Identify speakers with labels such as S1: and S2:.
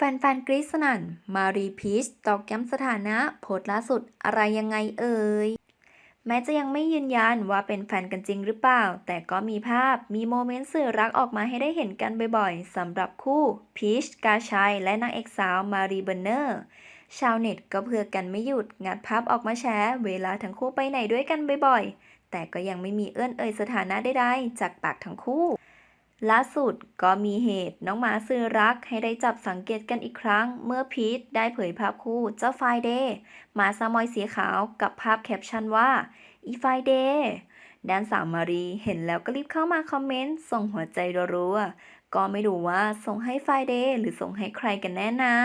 S1: แฟนๆกรี๊ดสนั่น มารีพีชตอกย้ำสถานะโพสต์ล่าสุดอะไรยังไงเอ่ย แม้จะยังไม่ยืนยันว่าเป็นแฟนกันจริงหรือเปล่า แต่ก็มีภาพมีโมเมนต์สื่อรักออกมาให้ได้เห็นกันบ่อยๆสำหรับคู่พีชกาชัย และนางเอกสาวมารีเบอร์เนอร์ ชาวเน็ตก็เพื่อกันไม่หยุด งัดภาพออกมาแชร์ เวลาทั้งคู่ไปไหนด้วยกันบ่อยๆ แต่ก็ยังไม่มีเอื้อนเอ่ยสถานะใดๆจากปากทั้งคู่ ล่าสุดก็มีเหตุน้องหมาสื่อรักให้ได้จับสังเกตกันอีกครั้ง เมื่อพีทได้เผยภาพคู่เจ้าไฟเดย์หมาซามอยสีขาวกับภาพแคปชั่นว่า อีไฟเดย์ด้านสาวมารีเห็นแล้วก็รีบเข้ามาคอมเมนต์ ส่งหัวใจรัวๆก็ไม่รู้ว่าส่งให้ไฟเดย์หรือส่งให้ใครกันแน่นะ